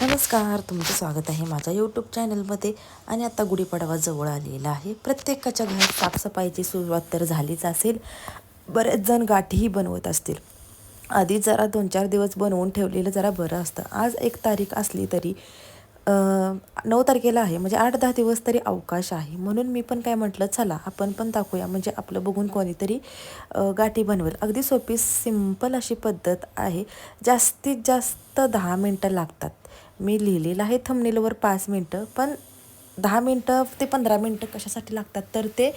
नमस्कार तुमचं स्वागत आहे माझ्या यूट्यूब चॅनलमध्ये आणि आता गुढीपाडवा जवळ आलेला आहे. प्रत्येकाच्या घरात साफसफाईची सुरुवात तर झालीच असेल. बरेच जण गाठीही बनवत असतील. आधी जरा दोन चार दिवस बनवून ठेवलेलं जरा बरं असतं. आज एक तारीख असली तरी नऊ तारखेला आहे. म्हणजे आठ दहा दिवस तरी अवकाश आहे. म्हणून मी पण काय म्हटलं चला आपण पण दाखवूया. म्हणजे आपलं बघून कोणीतरी गाठी बनवेल. अगदी सोपी सिंपल अशी पद्धत आहे. जास्तीत जास्त दहा मिनटं लागतात. मी लिहिलेलं आहे थंबनेलवर पाच मिनटं पण दहा मिनटं ते पंधरा मिनटं कशासाठी लागतात? तर ते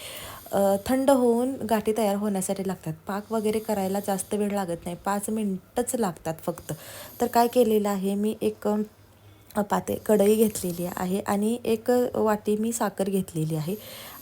थंड होऊन गाठी तयार होण्यासाठी लागतात. पाक वगैरे करायला जास्त वेळ लागत नाही. पाच मिनटंच लागतात फक्त. तर काय केलेलं आहे? मी एक पाते कढई घेतलेली आहे आणि एक वाटी मी साखर घेतलेली आहे.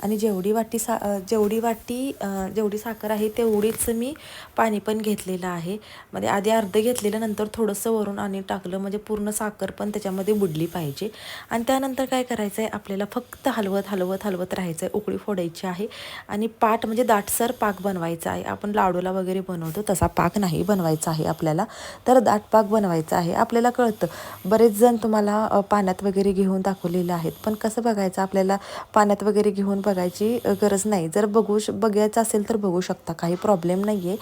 आणि जेवढी वाटी सा जेवढी वाटी जेवढी साखर आहे तेवढीच मी पाणी पण घेतलेलं आहे. मध्ये आधी अर्ध घेतलेलं नंतर थोडंसं वरून आणि टाकलं म्हणजे पूर्ण साखर पण त्याच्यामध्ये बुडली पाहिजे. आणि त्यानंतर काय करायचं आहे आपल्याला फक्त हलवत हलवत हलवत राहायचं आहे उकळी फोडायची आहे. आणि पाट म्हणजे दाटसर पाक बनवायचा आहे. आपण लाडूला वगैरे बनवतो तसा पाक नाही बनवायचा आहे आपल्याला. तर दाट पाक बनवायचा आहे. आपल्याला कळतं बरेच जण तुम्हाला मला पाण्यात वगैरे घेऊन दाखवलेलं आहेत. पण कसं बघायचं आपल्याला पाण्यात वगैरे घेऊन बघायची गरज नाही. जर बघू श बघायचं असेल तर बघू शकता. काही प्रॉब्लेम नाही आहे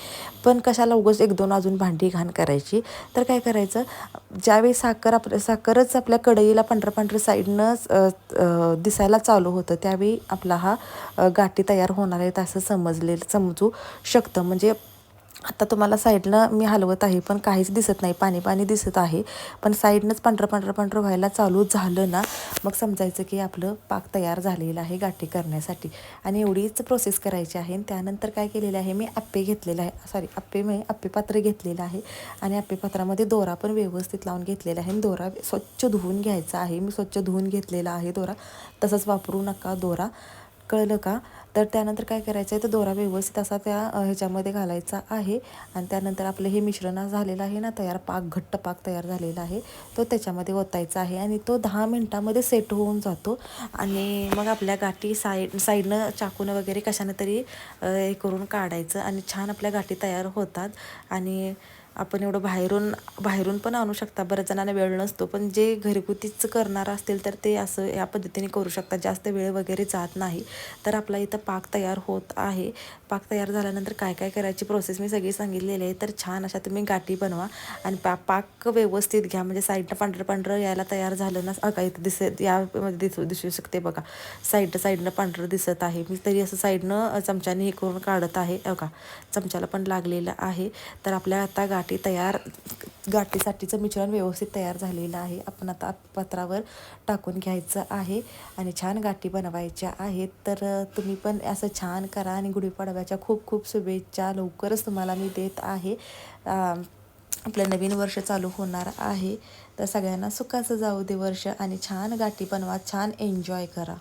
पण कशाला उगच एक दोन अजून भांडी घाण करायची? तर काय करायचं ज्यावेळी साखर आप साखरच आपल्या कढईला पांढरं पांढरं साईडनं दिसायला चालू होतं त्यावेळी आपला हा गाठी तयार होणार आहेत असं समजले समजू शकतं. म्हणजे आता तुम्हाला साईडनं मी हलवत आहे पण काहीच दिसत नाही. पाणी पाणी दिसत आहे. पण साईडनंच पांढरं पांढरं पांढरं व्हायला चालू झालं ना मग समजायचं की आपलं पाक तयार झालेलं आहे गाठी करण्यासाठी. आणि एवढीच प्रोसेस करायची आहे. आणि त्यानंतर काय केलेलं आहे मी आप्पे घेतलेलं आहे. सॉरी आप्पे मी आप्पे पात्र घेतलेलं आहे. आणि आप्पे पात्रामध्ये दोरा पण व्यवस्थित लावून घेतलेला आहे. आणि दोरा स्वच्छ धुवून घ्यायचा आहे. मी स्वच्छ धुवून घेतलेला आहे दोरा. तसंच वापरू नका दोरा. कळलं का? तर त्यानंतर काय करायचं आहे तर दोरा व्यवस्थित असा त्या ह्याच्यामध्ये घालायचा आहे. आणि त्यानंतर आपलं हे मिश्रण झालेलं आहे ना तयार पाक घट्ट पाक तयार झालेला आहे. तो त्याच्यामध्ये ओतायचा आहे आणि तो दहा मिनटामध्ये सेट होऊन जातो. आणि मग आपल्या गाठी साईड साईडनं चाकूनं वगैरे कशानं तरी हे करून काढायचं आणि छान आपल्या गाठी तयार होतात. आणि आपण एवढं बाहेरून बाहेरून पण आणू शकता. बऱ्याच जणांना वेळ नसतो. पण जे घरगुतीच करणार असतील तर ते असं या पद्धतीने करू शकतात. जास्त वेळ वगैरे जात नाही. तर आपला इथं पाक तयार होत आहे. पाक तयार झाल्यानंतर काय काय करायची प्रोसेस मी सगळी सांगितलेली आहे. तर छान अशा तुम्ही गाठी बनवा आणि पा पाक व्यवस्थित घ्या. म्हणजे साईडनं पांढरं पांढरं यायला तयार झालं ना अ, इथं दिसत यामध्ये दिसू दिसू शकते बघा. साईडनं साईडनं पांढरं दिसत आहे. मी तरी असं साईडनं चमच्याने हे करून काढत आहे. अ चमच्याला पण लागलेलं आहे. तर आपल्या आता गाठी गाठी तयार गाठीसाठीचं मिश्रण व्यवस्थित तयार झालेलं आहे. आपण आता पत्रावर टाकून घ्यायचं आहे आणि छान गाठी बनवायच्या आहेत. तर तुम्ही पण असं छान करा आणि गुढीपाडव्याच्या खूप खूप शुभेच्छा लवकरच तुम्हाला मी देत आहे. आपलं नवीन वर्ष चालू होणार आहे. तर सगळ्यांना सुखाचं जाऊ दे वर्ष आणि छान गाठी बनवा छान एन्जॉय करा.